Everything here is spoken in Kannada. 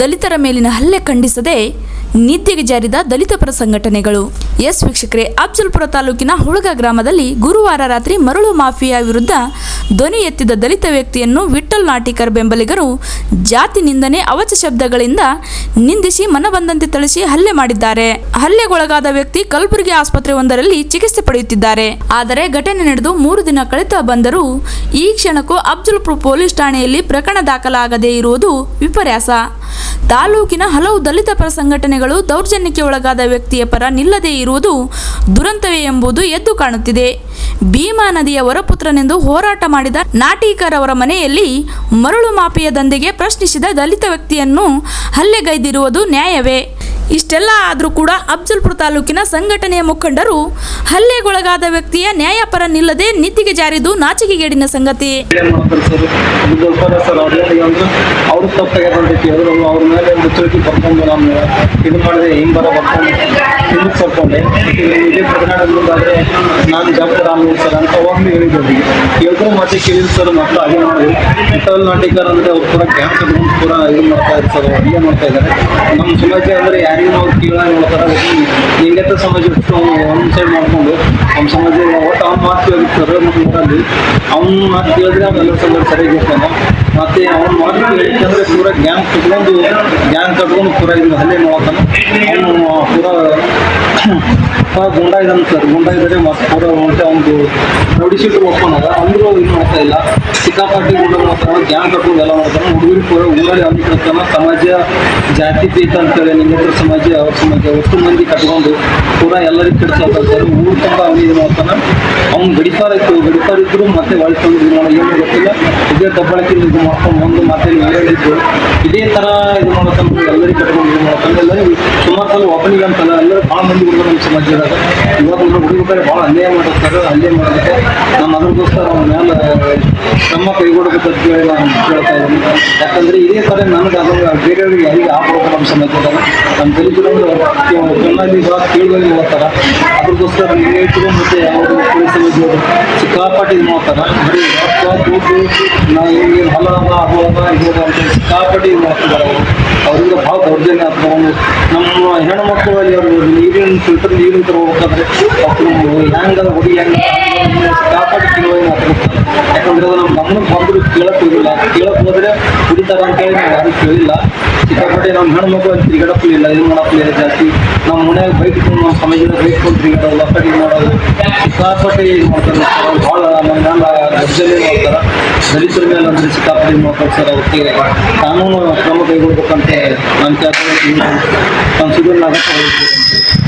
ದಲಿತರ ಮೇಲಿನ ಹಲ್ಲೆ ಖಂಡಿಸದೆ ನಿದ್ದೆಗೆ ಜಾರಿದ ದಲಿತ ಪರ ಸಂಘಟನೆಗಳು. ಎಸ್ ವೀಕ್ಷಕರೇ ಅಫ್ಜಲ್ಪುರ ತಾಲೂಕಿನ ಹುಳಗ ಗ್ರಾಮದಲ್ಲಿ ಗುರುವಾರ ರಾತ್ರಿ ಮರಳು ಮಾಫಿಯಾ ವಿರುದ್ಧ ಧ್ವನಿ ಎತ್ತಿದ ದಲಿತ ವ್ಯಕ್ತಿಯನ್ನು ವಿಠಲ್ ನಾಟಿಕರ್ ಬೆಂಬಲಿಗರು ಜಾತಿ ನಿಂದನೆ ಅವಚ ಶಬ್ದಗಳಿಂದ ನಿಂದಿಸಿ ಮನಬಂದಂತೆ ಥಳಿಸಿ ಹಲ್ಲೆ ಮಾಡಿದ್ದಾರೆ. ಹಲ್ಲೆಗೊಳಗಾದ ವ್ಯಕ್ತಿ ಕಲಬುರಗಿ ಆಸ್ಪತ್ರೆ ಒಂದರಲ್ಲಿ ಚಿಕಿತ್ಸೆ ಪಡೆಯುತ್ತಿದ್ದಾರೆ. ಆದರೆ ಘಟನೆ ನಡೆದು ಮೂರು ದಿನ ಕಳೆತ ಬಂದರೂ ಈ ಕ್ಷಣಕ್ಕೂ ಅಫ್ಜಲ್ಪುರ್ ಪೊಲೀಸ್ ಠಾಣೆಯಲ್ಲಿ ಪ್ರಕರಣ ದಾಖಲಾಗದೇ ಇರುವುದು ವಿಪರ್ಯಾಸ. ತಾಲೂಕಿನ ಹಲವು ದಲಿತ ಪರ ಸಂಘಟನೆಗಳು ದೌರ್ಜನ್ಯಕ್ಕೆ ಒಳಗಾದ ವ್ಯಕ್ತಿಯ ಪರ ನಿಲ್ಲದೇ ಇರುವುದು ದುರಂತವೇ ಎಂಬುದು ಎದ್ದು ಕಾಣುತ್ತಿದೆ. ಭೀಮಾ ನದಿಯ ವರಪುತ್ರನೆಂದು ಹೋರಾಟ ಮಾಡಿದ ನಾಟೀಕರ್ ಅವರ ಮನೆಯಲ್ಲಿ ಮರಳು ಮಾಪಿಯ ದಂಧೆಗೆ ಪ್ರಶ್ನಿಸಿದ ದಲಿತ ವ್ಯಕ್ತಿಯನ್ನು ಹಲ್ಲೆಗೈದಿರುವುದು ನ್ಯಾಯವೇ. ಇಷ್ಟೆಲ್ಲ ಆದರೂ ಕೂಡ ಅಫ್ಜಲ್ಪುರ ತಾಲೂಕಿನ ಸಂಘಟನೆಯ ಮುಖಂಡರು ಹಲ್ಲೆಗೊಳಗಾದ ವ್ಯಕ್ತಿಯ ನ್ಯಾಯಪರ ನಿಲ್ಲದೆ ನೀತಿಗೆ ಜಾರಿದು ನಾಚಿಕೆಗೇಡಿನ ಸಂಗತಿ. ಸರ್ ಸರ್ ಮತ್ತೆ ಅವ್ರು ಕೂಡ ಕ್ಯಾಂಪ್ ಮಾಡ್ತಾ ಇದ್ದಾರೆ ಸರ್ ಮಾಡ್ತಾ ಇದ್ದಾರೆ ನಮ್ಮ ಅಂದ್ರೆ ಯಾರಿಗೂ ನಾವು ಕೇಳ ನೋಡ್ತಾರೆ ಲಿಂಗೇತರ ಸಮಾಜ ಒಂದು ಸೈಡ್ ಮಾಡ್ಕೊಂಡು ನಮ್ಮ ಸಮಾಜ ಒಟ್ಟು ಅವ್ನ ಮಾತು ಕೇಳಿರ್ತಾರೆ ನಮ್ಮ ಊರಲ್ಲಿ. ಅವ್ನ ಮಾತು ಕೇಳಿದ್ರೆ ಅವೆಲ್ಲ ಸಮಾಜ ಸರಿಯಾಗಿ ಇರ್ತಾನೆ ಮತ್ತೆ ಅವ್ನ ಮಾತು ಕೇಳಿದ್ರೆ ಪೂರ ಗ್ಯಾಂಗ್ ಕಟ್ಕೊಂಡು ಗ್ಯಾಂಗ್ ಕಟ್ಕೊಂಡು ಪೂರ ಇದು ಹಲ್ಲೆ ಅವನು ಪೂರ ಪೂರ ಗುಂಡ ಇದ್ದಾನೆ ಸರ್ ಗುಂಡ ಇದ್ದಾರೆ ಮತ್ತೆ ಪೂರ ಹೊಂಟೆ ಒಂದು ನೋಡಿಸಿಟ್ರು ಓಪನ್ ಅದ. ಅಂದ್ರೂ ಇದು ಮಾಡ್ತಾ ಇಲ್ಲ. ಸಿಕ್ಕಾಪಟ್ಟಿ ಗುಂಡ ಮಾಡ್ತಾನೆ ಗ್ಯಾಂಗ್ ಕಟ್ಕೊಂಡು ಎಲ್ಲ ಮಾಡ್ತಾನೆ ಹುಡುಗರು ಪೂರ ಊರಲ್ಲಿ ಅಲ್ಲಿ ಕಟ್ತಾನೆ ಸಮಾಜ ಜಾತಿ ಪೀತ ಅಂತೇಳಿ ನಿಮ್ಮ ಸಮಾಜ, ಅವ್ರ ಸಮಾಜ. ಒಟ್ಟು ಮಂದಿ ಕಟ್ಕೊಂಡು ಪೂರ ಎಲ್ಲರಿಗೂ ಕೆಡ್ಸತ್ತ ಸರ್ ಊರು ತುಂಬ ಅವ್ನು ಇದು ಮಾಡ್ತಾನೆ ಅವ್ನು ಗಡಿಪಾರ ಇತ್ತು. ಗಡಿಪಾರ ಇದ್ರು ಮತ್ತೆ ತಂದು ಇದು ಮಾಡೋ ಏನು ಗೊತ್ತಿಲ್ಲ. ಇದೇ ದಬ್ಬಳಕ್ಕೆ ಇದು ಮಾಡ್ಕೊಂಡು ಬಂದು ಮತ್ತೆ ಹೇಳಿದ್ರು ಇದೇ ಥರ ಇದು ಮಾಡ್ತಾನೆ ಎಲ್ಲರಿಗೂ ಕಟ್ಕೊಂಡು ಇದು ಮಾಡ್ತಾನೆ ಎಲ್ಲರಿಗೂ ಸುಮಾರು ಸಲ ಒಬ್ಬನಿಗೆ ಅಂತಲ್ಲ, ಎಲ್ಲರೂ ಭಾಳ ಮಂದಿ ನಮ್ಮ ಸಮಾಜದಾಗ ಇವಾಗ ಹುಡುಗರು ಬೇರೆ ಭಾಳ ಅನ್ಯಾಯ ಮಾಡಿಸ್ತಾರೆ ಅನ್ಯಾಯ ಮಾಡೋದಕ್ಕೆ ನಮ್ಮ ಅದ್ರಗೋಸ್ಕರ ಅವ್ರ ಮೇಲೆ ಕ್ರಮ ಕೈಗೊಡ್ಬೇಕು ಅಂತ ಹೇಳಿ ನಾನು ಕೇಳ್ತಾ ಇದ್ದೀನಿ. ಯಾಕಂದರೆ ಇದೇ ಥರ ನನಗೆ ಅದನ್ನು ಬೇರೆಯವ್ರಿಗೆ ಯಾರಿಗೆ ಆ ನಮ್ಮ ಸಮಾಜದಾಗ ನಮ್ಮ ದಲಿತರು ಭಾಳ ಕೀಳುಗಳಿ ಮಾಡ್ತಾರೆ. ಅದಕ್ಕೋಸ್ಕರ ನೇತು ಮತ್ತು ಅವರು ಪೊಲೀಸ್ ಸಿಕ್ಕಾಪಟ್ಟೆ ಇದು ಮಾಡ್ತಾರೆ. ಬರೀ ರೊಕ್ಕ, ದುಡ್ಡು ನಾವು ಹಿಂಗೆ ಹೊಲ ಅದ ಇದು ಅಂತ ಸಿಕ್ಕಾಪಟ್ಟೆ ಇದು ಮಾಡ್ತಿದ್ದಾರೆ ಅವರು. ಅವರಿಂದ ಭಾಳ ದೌರ್ಜನ್ಯ ಒಂದು ನಮ್ಮ ಹೆಣ್ಣು ಮಕ್ಕಳಲ್ಲಿ ಅವರು ನೀರಿನ ಫಿಲ್ಟರ್ ನೀರಿನ ತರ ಹೋಗ್ತಾರೆ ಹೆಂಗದ ಹುಡಿ ಹೆಂಗೆ ಸಿಕ್ಕಾಪಟ್ಟೆ ಕಿಲುವಾಗಿ ಮಾತಾಡ್ತಾರೆ ಯಾಕಂದ್ರೆ ಅದು ನಮ್ಮ ಗಮನಕ್ಕೆ ಬಂದರೂ ಕೇಳಕ್ಕೆ ಹೋಗಿಲ್ಲ. ಕೇಳಕ್ಕೆ ಹೋದ್ರೆ ಕುಡಿತಾರ ಅಂತ ಹೇಳಿ ನಾವು ಯಾರು ಕೇಳಿಲ್ಲ. ಸಿಕ್ಕಾಪಟ್ಟೆ ನಮ್ಮ ಹೆಣ್ಣು ಮಕ್ಕಳು ಅಂತ ತಿರುಗಾಡಕ್ಲಿಲ್ಲ ಇದು ಮಾಡಕ್ಲಿಲ್ಲ ಜಾಸ್ತಿ. ನಮ್ಮ ಮನೆಯಾಗ ಬೈಕ್ ಇಟ್ಕೊಂಡು ನಮ್ಮ ಸಮಾಜದ ಬೈಕ್ ಕೊಂಡು ತಿರುಗಾಡೋದು ಇದು ಮಾಡೋದು ಸಿಕ್ಕಾಪಟ್ಟೆ ಮಾಡ್ತಾರೆ. ಭಾಳ ನಮ್ಮ ಗಂಡ ದರ್ಜನೆ ಮಾಡ್ತಾರೆ ದಲಿತರ ಮೇಲೆ ಅಂದ್ರೆ ಸಿಕ್ಕಾಪಟ್ಟೆ ಮಾಡ್ತಾರೆ ಸರ್ ಅವಕ್ಕೆ ಕಾನೂನು ಕ್ರಮ ಕೈಗೊಳ್ಬೇಕಂತ ನಾನು ಕೇಳ್ತೀನಿ ನಾನು ಸಿಗೋಲ್ಲ ಆಗತ್ತೆ